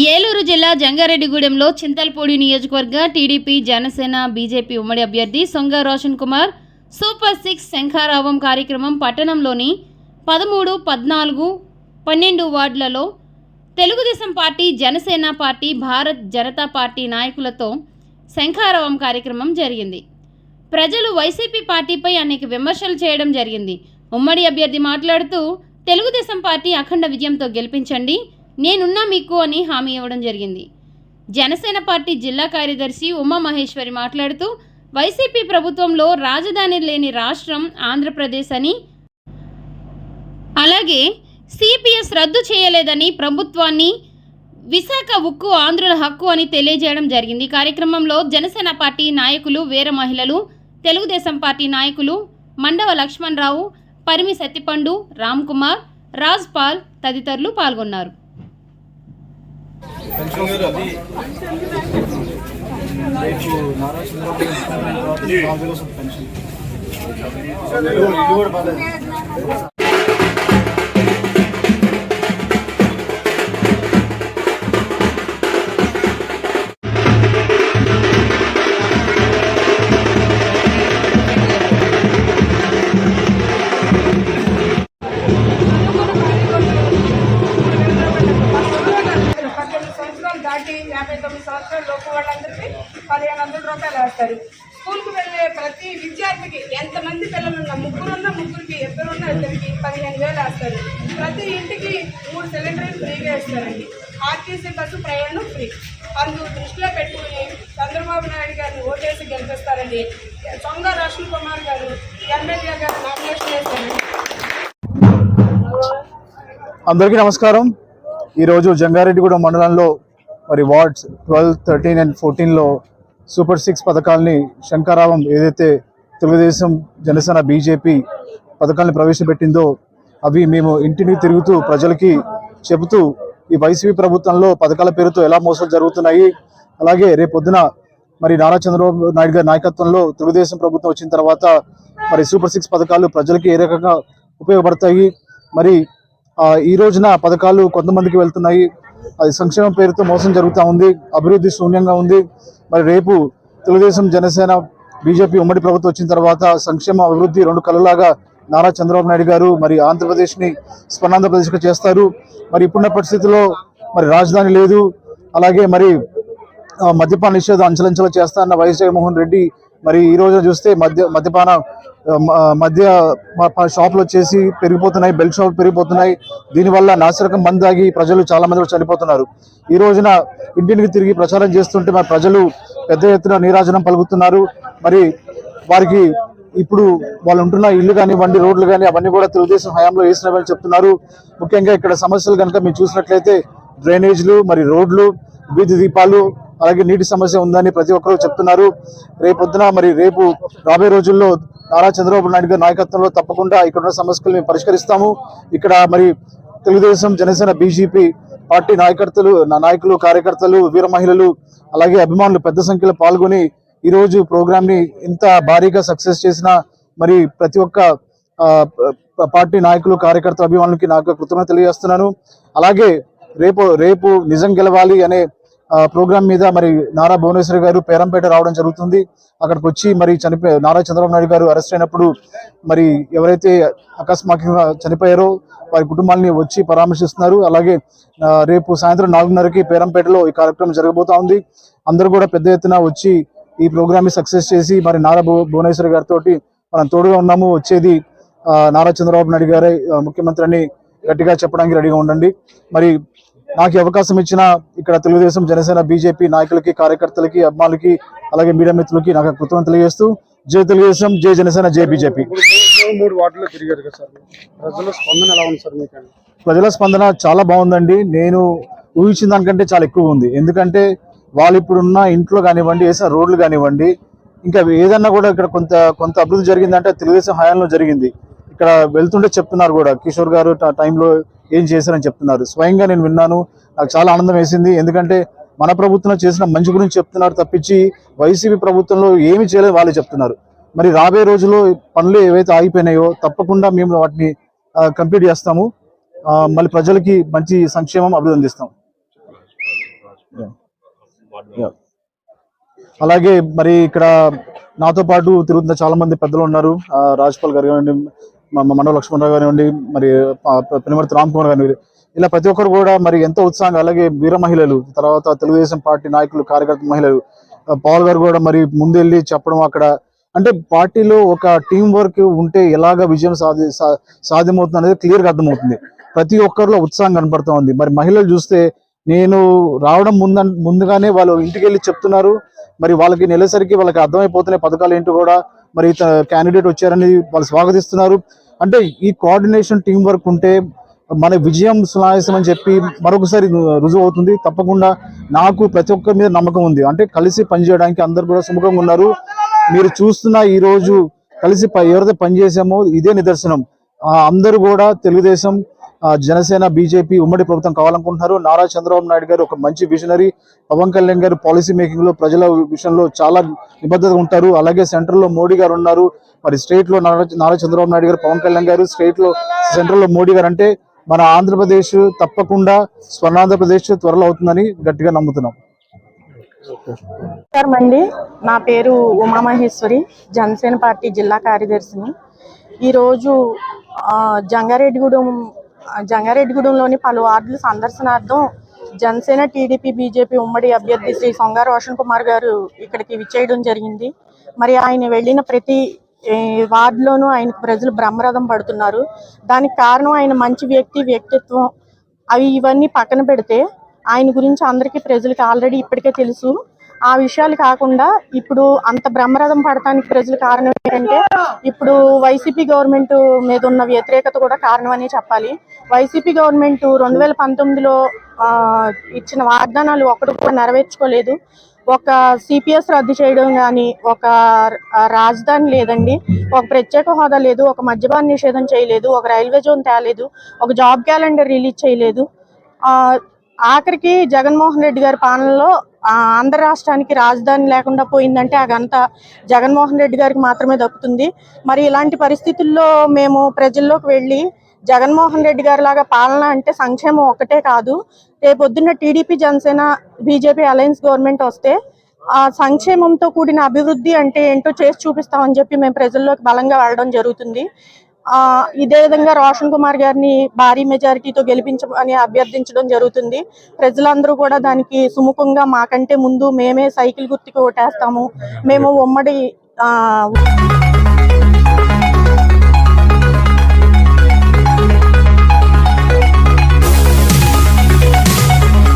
ఏలూరు జిల్లా జంగారెడ్డిగూడెంలో చింతలపూడి నియోజకవర్గ TDP Janasena BJP ఉమ్మడి అభ్యర్థి సొంగ రోషన్ కుమార్ సూపర్ సిక్స్ శంఖారావం కార్యక్రమం పట్టణంలోని పదమూడు పద్నాలుగు పన్నెండు వార్డులలో Telugudesam party Janasena party Bharat Janata party నాయకులతో శంఖారావం కార్యక్రమం జరిగింది. ప్రజలు వైసీపీ పార్టీపై అనేక విమర్శలు చేయడం జరిగింది. ఉమ్మడి అభ్యర్థి మాట్లాడుతూ తెలుగుదేశం పార్టీ అఖండ విజయంతో గెలిపించండి నేనున్నా మీకు అని హామీ ఇవ్వడం జరిగింది. జనసేన పార్టీ జిల్లా కార్యదర్శి ఉమా మహేశ్వరి మాట్లాడుతూ వైసీపీ ప్రభుత్వంలో రాజధాని లేని రాష్ట్రం ఆంధ్రప్రదేశ్ అని. అలాగే సిపిఎస్ రద్దు చేయలేదని ప్రభుత్వాన్ని విశాఖ ఉక్కు ఆంధ్రుల హక్కు అని తెలియజేయడం జరిగింది. కార్యక్రమంలో జనసేన పార్టీ నాయకులు వీర మహిళలు తెలుగుదేశం పార్టీ నాయకులు మండవ లక్ష్మణరావు పరిమి సత్తిపండు రామ్ కుమార్ రాజ్ పాల్ తదితరులు పాల్గొన్నారు. రేపు నారా చంద్రబాబు నాయుడు తర్వాత నాలుగు వేలు వస్తుంది పెన్షన్ ఇది కూడా- ఇది కూడా బాగాలేదు స్కూల్కి వెళ్ళే ప్రతి విద్యార్థికి ఎంతమంది పిల్లలున్నా ముగ్గురున్నా ముగ్గురికి ఇద్దరున్నా ఇద్దరికి పదిహేను వేలు వేస్తారు. ప్రతి ఇంటికి మూడు సిలిండర్లు ఫ్రీగా ఇస్తారండి. ఆర్టీసీ బస్సు ప్రయాణం ఫ్రీ. అందు దృష్టిలో పెట్టుకుని చంద్రబాబు నాయుడు గారిని ఓటేసి గెలిపిస్తారండి. సొంగ రోషన్ కుమార్ గారు ఎమ్మెల్యే గారు నామినేషన్ వేశారు అందరికీ నమస్కారం. ఈరోజు జంగారెడ్డిగూడెం మండలంలో మరి వార్డ్స్ ట్వెల్వ్ థర్టీన్ అండ్ ఫోర్టీన్లో సూపర్ సిక్స్ పథకాలని శంకరావం ఏదైతే తెలుగుదేశం జనసేన బీజేపీ పథకాలను ప్రవేశపెట్టిందో అవి మేము ఇంటిని తిరుగుతూ ప్రజలకి చెబుతూ ఈ వైసీపీ ప్రభుత్వంలో పథకాల పేరుతో ఎలా మోసాలు జరుగుతున్నాయి అలాగే రేపొద్దున మరి నారా చంద్రబాబు నాయుడు గారి నాయకత్వంలో తెలుగుదేశం ప్రభుత్వం వచ్చిన తర్వాత మరి సూపర్ సిక్స్ పథకాలు ప్రజలకి ఏ రకంగా ఉపయోగపడతాయి మరి ఈ రోజున పథకాలు కొంతమందికి వెళ్తున్నాయి అది సంక్షేమం పేరుతో మోసం జరుగుతూ ఉంది అభివృద్ధి శూన్యంగా ఉంది. మరి రేపు తెలుగుదేశం జనసేన బీజేపీ ఉమ్మడి ప్రభుత్వం వచ్చిన తర్వాత సంక్షేమ అభివృద్ధి రెండు కళలాగా నారా చంద్రబాబు నాయుడు గారు మరి ఆంధ్రప్రదేశ్ని స్వర్ణాంధ్రప్రదేశ్గా చేస్తారు. మరి ఇప్పుడున్న పరిస్థితుల్లో మరి రాజధాని లేదు. అలాగే మరి మద్యపాన నిషేధం అంచలంచలు చేస్తా అన్న వైఎస్ జగన్మోహన్ రెడ్డి మరి ఈ రోజున చూస్తే మద్య మద్యపాన మధ్య మ- షాపులు వచ్చేసి పెరిగిపోతున్నాయి బెల్ట్ షాపులు పెరిగిపోతున్నాయి. దీనివల్ల నాసిరకం మంది ఆగి ప్రజలు చాలా మంది చనిపోతున్నారు. ఈ రోజున ఇంటింటికి తిరిగి ప్రచారం చేస్తుంటే మరి ప్రజలు పెద్ద ఎత్తున నీరాజనం పలుకుతున్నారు. మరి వారికి ఇప్పుడు వాళ్ళు ఉంటున్న ఇల్లు కానివ్వండి రోడ్లు కానీ అవన్నీ కూడా తెలుగుదేశం హయాంలో వేసినవని చెప్తున్నారు. ముఖ్యంగా ఇక్కడ సమస్యలు కనుక మీరు చూసినట్లయితే డ్రైనేజ్లు మరి రోడ్లు వీధి దీపాలు అలాగే నీటి సమస్య ఉందని ప్రతి ఒక్కరూ చెప్తున్నారు. రేపొద్దున మరి రేపు రాబోయే రోజుల్లో నారా చంద్రబాబు నాయుడు గారి నాయకత్వంలో తప్పకుండా ఇక్కడ ఉన్న సమస్యలు మేము పరిష్కరిస్తాము. ఇక్కడ మరి తెలుగుదేశం జనసేన బీజేపీ పార్టీ నాయకర్తలు నా నాయకులు కార్యకర్తలు వీర మహిళలు అలాగే అభిమానులు పెద్ద సంఖ్యలో పాల్గొని ఈరోజు ప్రోగ్రామ్ని ఇంత భారీగా సక్సెస్ చేసిన మరి ప్రతి ఒక్క ప- పార్టీ నాయకులు కార్యకర్తలు అభిమానులకి నాకు కృతజ్ఞత తెలియజేస్తున్నాను. అలాగే రేపు రేపు నిజం గెలవాలి అనే ప్రోగ్రామ్ మీద మరి నారా భువనేశ్వర్ గారు పేరంపేట రావడం జరుగుతుంది. అక్కడికి వచ్చి మరి చనిపోయి నారా చంద్రబాబు నాయుడు గారు అరెస్ట్ అయినప్పుడు మరి ఎవరైతే అకస్మాత్తుగా చనిపోయారో వారి కుటుంబాలని వచ్చి పరామర్శిస్తున్నారు. అలాగే రేపు సాయంత్రం నాలుగున్నరకి పేరంపేటలో ఈ కార్యక్రమం జరగబోతా ఉంది. అందరూ కూడా పెద్ద ఎత్తున వచ్చి ఈ ప్రోగ్రామ్ని సక్సెస్ చేసి మరి నారా భువ- గారితో మనం తోడుగా ఉన్నాము. వచ్చేది నారా చంద్రబాబు నాయుడు గారే. ముఖ్యమంత్రి అని గట్టిగా చెప్పడానికి రెడీగా ఉండండి. మరి నాకు అవకాశం ఇచ్చిన ఇక్కడ తెలుగుదేశం జనసేన బీజేపీ నాయకులకి కార్యకర్తలకి అభిమానులకి అలాగే మీడియా మిత్రులకి నాకు కృతజ్ఞతలు తెలియజేస్తూ జై తెలుగుదేశం జై జనసేన జై బీజేపీ. మూడు తిరిగారు కదా సార్. ప్రజల స్పందన ఎలా ఉంది సార్ మీకు ప్రజల స్పందన చాలా బాగుందండి. నేను ఊహించిన దానికంటే చాలా ఎక్కువ ఉంది. ఎందుకంటే వాళ్ళు ఇప్పుడున్న ఇంట్లో కానివ్వండి వేసిన రోడ్లు కానివ్వండి ఇంకా ఏదన్నా కూడా ఇక్కడ కొంత కొంత అభివృద్ధి జరిగిందంటే తెలుగుదేశం హయాంలో జరిగింది. ఇక్కడ వెళ్తుంటే చెప్తున్నారు కూడా కిషోర్ గారు టైంలో ఏం చేశారని చెప్తున్నారు. స్వయంగా నేను విన్నాను. నాకు చాలా ఆనందం వేసింది. ఎందుకంటే మన ప్రభుత్వం చేసిన మంచి గురించి చెప్తున్నారు తప్పించి వైసీపీ ప్రభుత్వంలో ఏమి చేయలేదు వాళ్ళు చెప్తున్నారు. మరి రాబోయే రోజుల్లో పనులు ఏవైతే ఆగిపోయినాయో తప్పకుండా మేము వాటిని కంప్లీట్ చేస్తాము. మళ్ళీ ప్రజలకి మంచి సంక్షేమం అభివృద్ధి అందిస్తాం అలాగే మరి ఇక్కడ నాతో పాటు తిరుగుతున్న చాలా మంది పెద్దలు ఉన్నారు. రాజ్పాల్ గారు కానివ్వండి మా మండల లక్ష్మణరావు కానివ్వండి మరి పెనుమర్తి రామ్ కుమార్ కానివ్వండి ఇలా ప్రతి ఒక్కరు కూడా మరి ఎంతో ఉత్సాహంగా అలాగే వీర మహిళలు తర్వాత తెలుగుదేశం పార్టీ నాయకులు కార్యకర్త మహిళలు పవన్ గారు కూడా మరి ముందెళ్ళి చెప్పడం అక్కడ. అంటే పార్టీలో ఒక టీం వర్క్ ఉంటే ఎలాగ విజయం సాధి సా- సాధ్యమవుతుంది అనేది క్లియర్గా అర్థమవుతుంది. ప్రతి ఒక్కరిలో ఉత్సాహం కనపడుతూ ఉంది. మరి మహిళలు చూస్తే నేను రావడం ముంద ముందుగానే వాళ్ళు ఇంటికి వెళ్ళి చెప్తున్నారు. మరి వాళ్ళకి నెలసరికి వాళ్ళకి అర్థమైపోతున్నాయి పథకాలు ఏంటో కూడా. మరి క్యాండిడేట్ వచ్చారని వాళ్ళు స్వాగతిస్తున్నారు. అంటే ఈ కోఆర్డినేషన్ టీం వర్క్ ఉంటే మన విజయం సునాయాసం అని చెప్పి మరొకసారి రుజువు అవుతుంది. తప్పకుండా నాకు ప్రతి ఒక్కరి మీద నమ్మకం ఉంది. అంటే కలిసి పనిచేయడానికి అందరు కూడా సుముఖంగా ఉన్నారు. మీరు చూస్తున్న ఈ రోజు కలిసి ఎవరైతే పనిచేసామో ఇదే నిదర్శనం. అందరూ కూడా తెలుగుదేశం జనసేన బీజేపీ ఉమ్మడి ప్రభుత్వం కావాలనుకుంటున్నారు. నారా చంద్రబాబు నాయుడు గారు ఒక మంచి విజనరీ పవన్ కళ్యాణ్ గారు పాలసీ మేకింగ్లో ప్రజల విషయంలో చాలా నిబద్ధత ఉంటారు. అలాగే సెంట్రల్లో మోడీ గారు ఉన్నారు. మరి స్టేట్లో నారా నారా చంద్రబాబు నాయుడు గారు పవన్ కళ్యాణ్ గారు స్టేట్లో సెంట్రల్లో మోడీ గారు అంటే మన ఆంధ్రప్రదేశ్ తప్పకుండా స్వర్ణాంధ్రప్రదేశ్ త్వరలో అవుతుందని గట్టిగా నమ్ముతున్నాం. నమస్కారం అండి. నా పేరు ఉమామహేశ్వరి జనసేన పార్టీ జిల్లా కార్యదర్శిని. ఈరోజు జంగారెడ్డిగూడెం జంగారెడ్డిగూడెంలోని పలు వార్డులు సందర్శనార్థం జనసేన టీడీపీ బీజేపీ ఉమ్మడి అభ్యర్థి శ్రీ సొంగ రోషన్ కుమార్ గారు ఇక్కడికి విచ్చేయడం జరిగింది. మరి ఆయన వెళ్ళిన ప్రతి వార్డులోనూ ఆయనకు ప్రజలు బ్రహ్మరథం పడుతున్నారు. దానికి కారణం ఆయన మంచి వ్యక్తి వ్యక్తిత్వం అవి ఇవన్నీ పక్కన పెడితే ఆయన గురించి అందరికీ ప్రజలకు ఆల్రెడీ ఇప్పటికే తెలుసు. ఆ విషయాలు కాకుండా ఇప్పుడు అంత బ్రహ్మరథం పడటానికి ప్రజలు కారణం ఏంటంటే ఇప్పుడు వైసీపీ గవర్నమెంట్ మీద ఉన్న వ్యతిరేకత కూడా కారణం అని చెప్పాలి. వైసీపీ గవర్నమెంట్ రెండు వేల పంతొమ్మిదిలో ఇచ్చిన వాగ్దానాలు ఒకటి కూడా నెరవేర్చుకోలేదు. ఒక సిపిఎస్ రద్దు చేయడం కానీ ఒక రాజధాని లేదండి ఒక ప్రత్యేక హోదా లేదు ఒక మద్యపాన నిషేధం చేయలేదు ఒక రైల్వే జోన్ తేలేదు ఒక జాబ్ క్యాలెండర్ రిలీజ్ చేయలేదు. ఆ, ఆఖరికి జగన్మోహన్ రెడ్డి గారి పాలనలో ఆంధ్ర రాష్ట్రానికి రాజధాని లేకుండా పోయిందంటే ఆ ఘనత జగన్మోహన్ రెడ్డి గారికి మాత్రమే దక్కుతుంది. మరి ఇలాంటి పరిస్థితుల్లో మేము ప్రజల్లోకి వెళ్ళి జగన్మోహన్ రెడ్డి గారి లాగా పాలన అంటే సంక్షేమం ఒకటే కాదు రేపొద్దున్న TDP Janasena BJP alliance government వస్తే ఆ సంక్షేమంతో కూడిన అభివృద్ధి అంటే ఏంటో చేసి చూపిస్తామని చెప్పి మేము ప్రజల్లోకి బలంగా వెళ్ళడం జరుగుతుంది. ఇదే విధంగా రోషన్ కుమార్ గారిని భారీ మెజారిటీతో గెలిపించమని అభ్యర్థించడం జరుగుతుంది. ప్రజలందరూ కూడా దానికి సుముఖంగా మాకంటే ముందు మేమే సైకిల్ గుర్తుకు ఓటేస్తాము మేము ఉమ్మడి ఆ